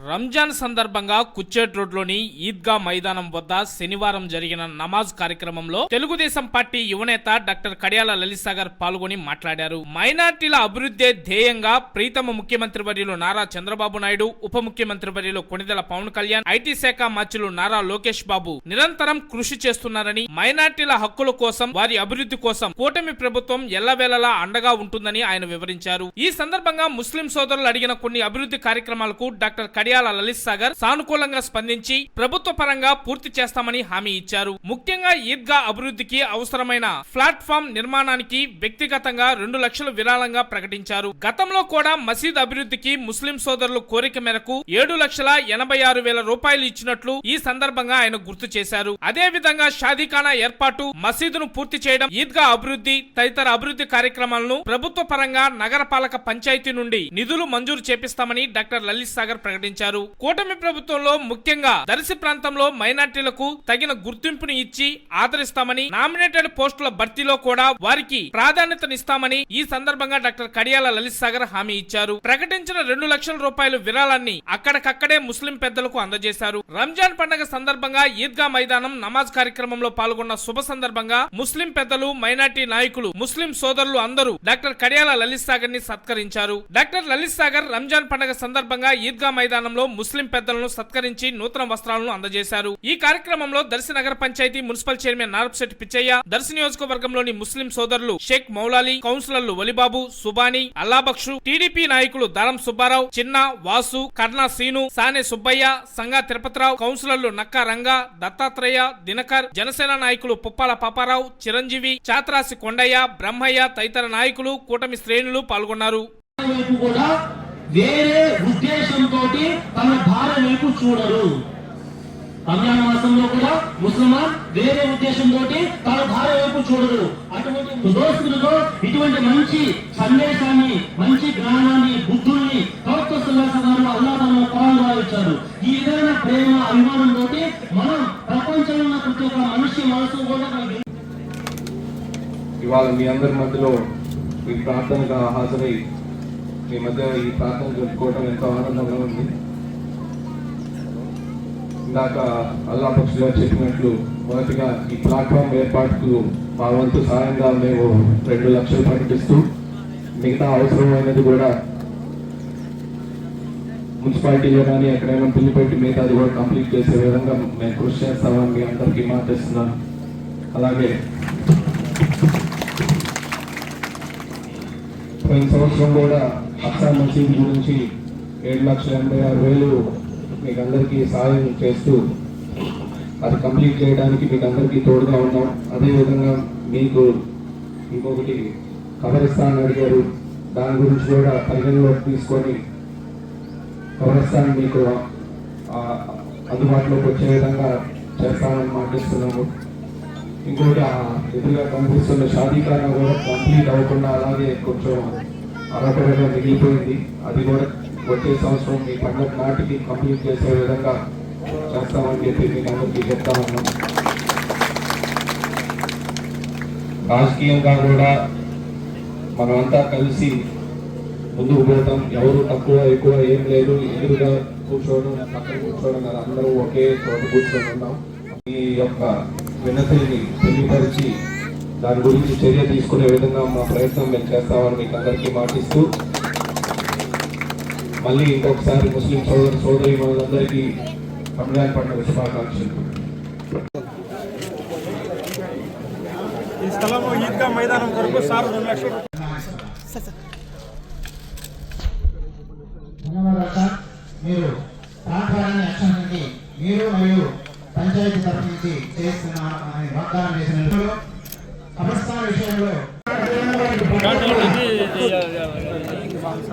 రంజాన్ సందర్భంగా కుచ్చేట్ రోడ్లోని ఈద్గా మైదానం వద్ద శనివారం జరిగిన నమాజ్ కార్యక్రమంలో తెలుగుదేశం పార్టీ యువనేత డాక్టర్ కడియాల లలిత్ సాగర్ పాల్గొని మాట్లాడారు. మైనార్టీల అభివృద్ధే ధ్యేయంగా ప్రీతమ ముఖ్యమంత్రి వర్యులు నారా చంద్రబాబు నాయుడు ఉప ముఖ్యమంత్రి వర్యులు కొణిదెల పవన్ కళ్యాణ్ ఐటీ శాఖ మంత్రులు నారా లోకేష్ బాబు నిరంతరం కృషి చేస్తున్నారని మైనార్టీల హక్కుల కోసం వారి అభివృద్ధి కోసం కూటమి ప్రభుత్వం ఎల్లవేళలా అండగా ఉంటుందని ఆయన వివరించారు. ఈ సందర్భంగా ముస్లిం సోదరులు అడిగిన కొన్ని అభివృద్ధి కార్యక్రమాలకు డాక్టర్ కడియాల లలిత్ సాగర్ సానుకూలంగా స్పందించి ప్రభుత్వ పరంగా పూర్తి చేస్తామని హామీ ఇచ్చారు. ముఖ్యంగా ఈద్గా అభివృద్ధికి అవసరమైన ప్లాట్ఫామ్ నిర్మాణానికి వ్యక్తిగతంగా రెండు లక్షలు విరాళంగా ప్రకటించారు. గతంలో కూడా మసీద్ అభివృద్ధికి ముస్లిం సోదరులు కోరిక మేరకు ఏడు లక్షల ఎనభై ఆరు వేల రూపాయలు ఇచ్చినట్లు ఈ సందర్భంగా ఆయన గుర్తు చేశారు. అదే విధంగా షాదీఖానా ఏర్పాటు మసీదును పూర్తి చేయడం ఈద్గా అభివృద్ధి తదితర అభివృద్ధి కార్యక్రమాలను ప్రభుత్వ పరంగా నగరపాలక పంచాయతీ నుండి నిధులు మంజూరు చేపిస్తామని డాక్టర్ లలిత్ సాగర్ ప్రకటించారు. కూటమి ప్రభుత్వంలో ముఖ్యంగా దర్శి ప్రాంతంలో మైనార్టీలకు తగిన గుర్తింపుని ఇచ్చి ఆదరిస్తామని నామినేటెడ్ పోస్టుల భర్తీలో కూడా వారికి ప్రాధాన్యతనిస్తామని ఈ సందర్భంగా డాక్టర్ కడియాల లలిత్ సాగర్ హామీ ఇచ్చారు. ప్రకటించిన రెండు లక్షల రూపాయల విరాళాన్ని అక్కడికక్కడే ముస్లిం పెద్దలకు అందజేశారు. రంజాన్ పండుగ సందర్భంగా ఈద్గా మైదానం నమాజ్ కార్యక్రమంలో పాల్గొన్న శుభ సందర్భంగా ముస్లిం పెద్దలు మైనార్టీ నాయకులు ముస్లిం సోదరులు అందరూ డాక్టర్ కడియాల లలిత్ సాగర్ని సత్కరించారు. డాక్టర్ లలిత్ సాగర్ రంజాన్ పండుగ సందర్భంగా ఈద్గా మైదానం మైదానంలో ముస్లిం పెద్దలను సత్కరించి నూతన వస్త్రాలను అందజేశారు. ఈ కార్యక్రమంలో దర్శి నగర పంచాయతీ మున్సిపల్ చైర్మన్ నారపశెట్టి పిచ్చయ్య దర్శి నియోజకవర్గంలోని ముస్లిం సోదరులు షేక్ మౌలాలి కౌన్సిలర్లు వలిబాబు సుబాని అల్లాబక్షు టీడీపీ నాయకులు దారం సుబ్బారావు చిన్న వాసు కర్ణా సీను సానే సుబ్బయ్య సంగా తిరుపతిరావు కౌన్సిలర్లు నక్కా రంగా దత్తాత్రేయ దినకర్ జనసేన నాయకులు పుప్పాల పాపారావు చిరంజీవి చాత్రాసి కొండయ్య బ్రహ్మయ్య తదితర నాయకులు కూటమి శ్రేణులు పాల్గొన్నారు. కూడా వేరే ఉద్దేశంతో తన భార్య వైపు చూడరు. రంజాన్ మాసంలో కూడా ముసల్మాన్ వేరే ఉద్దేశంతో తన భార్య వైపు చూడరు. అటువంటి దోస్తులతో ఇటువంటి మంచి సందేశాన్ని మంచి జ్ఞానాన్ని బుద్ధుల్ని ప్రవక్త సుల్లాసనాలు అల్లాహ్ ఖురాన్ ఇచ్చారు. ఈ విధమైన ప్రేమ అభిమానంతో మనం ప్రపంచంలో ఉన్న ప్రతి ఒక్క మనిషి మనసు కూడా ఇవాళ మీ అందరి మధ్యలో ఈ ప్రార్థనగా హాజరై మీ మధ్య ఈ ప్రాంతం జరుపుకోవడం ఎంతో ఆనందంగా ఉంది. ఇందాక అల్లా పక్షులు చెప్పినట్లు మొదటిగా ఈ ప్లాట్ఫామ్ ఏర్పాటుకు మా వంతు సాయంగా మేము రెండు లక్షలు ప్రకటిస్తూ మిగతా అవసరమైనది కూడా మున్సిపాలిటీలో కానీ ఎక్కడైనా బిల్లు పెట్టి మిగతా అది కూడా కంప్లీట్ చేసే విధంగా మేము కృషి చేస్తామని మీ అందరికీ మాట్లాడుతున్నాను అలాగే ఈ సంవత్సరం కూడా అక్సా మసీద్ గురించి ఏడు లక్షల ఎనభై ఆరు వేలు మీకు అందరికీ సాయం చేస్తూ అది కంప్లీట్ చేయడానికి మీకు అందరికీ తోడుగా ఉన్నాం. అదేవిధంగా మీకు ఇంకొకటి కబరిస్తాన్ అడిగారు. దాని గురించి కూడా పరిగణలోకి తీసుకొని కబరిస్తాన్ మీకు అందుబాటులోకి వచ్చే విధంగా చేస్తామని మాటిస్తున్నాము ఇంకోటి ఎదురుగా కనిపిస్తున్న షాదీకారం కూడా కంప్లీట్ అవ్వకుండా అలాగే కొంచెం అరకరగా మిగిలిపోయింది. అది కూడా వచ్చే సంవత్సరం మీ పండుగ నాటికి కంప్లీట్ చేసే విధంగా చేస్తామని చెప్పి మీకు అందరికీ చెప్తా ఉన్నాం. రాజకీయంగా కూడా మనమంతా కలిసి ముందుకు పోతాం. ఎవరు తక్కువ ఎక్కువ ఏం లేదు. ఎదురుగా కూర్చోవడం పక్కన కూర్చోవడం అందరూ ఒకే చోట కూర్చొని ఉన్నాం. ఈ యొక్క వినతిని తెలియపరిచి దాని గురించి చర్య తీసుకునే విధంగా మా ప్రయత్నం మేము చేస్తామని మీకు అందరికీ మాటిస్తూ మళ్ళీ ఇంకొకసారి ముస్లిం సోదర సోదరి మనందరికీ రంజాన్ పండుగ శుభాకాంక్షలు. ఈ స్థలము ఈద్గా మైదానం కొరకు సార్ రెండు లక్షల రూపాయలు ధన్యవాదాలు సార్. మీరు ప్రాంతాన్ని రక్షణ మీరు మరియు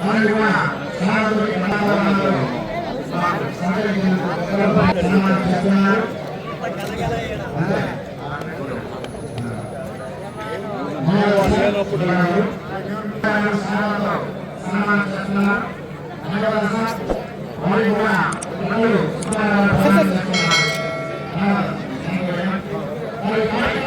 మనల్ని కూడా సమాజంలోకి మండలంలో సన్మానం